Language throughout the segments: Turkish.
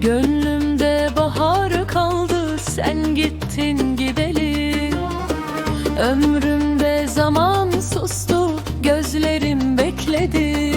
Gönlümde bahar kaldı sen gittin gideli. Ömrümde zaman sustu gözlerim bekledi.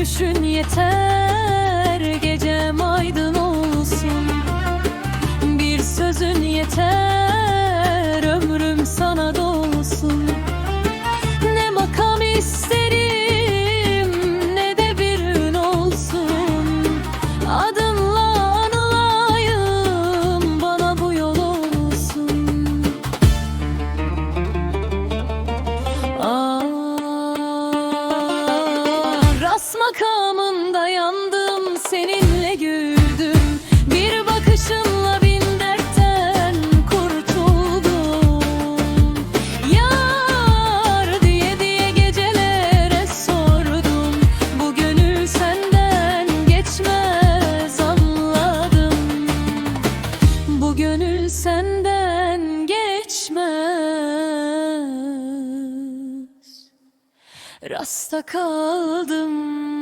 Gülüşün yeter gecem aydın olsun. Bir sözün yeter makamında yandım seninle güldüm. Bir bakışınla bin dertten kurtuldum. Yar diye diye gecelere sordum. Bu gönül senden geçmez anladım. Bu gönül senden geçmez. Rasta kaldım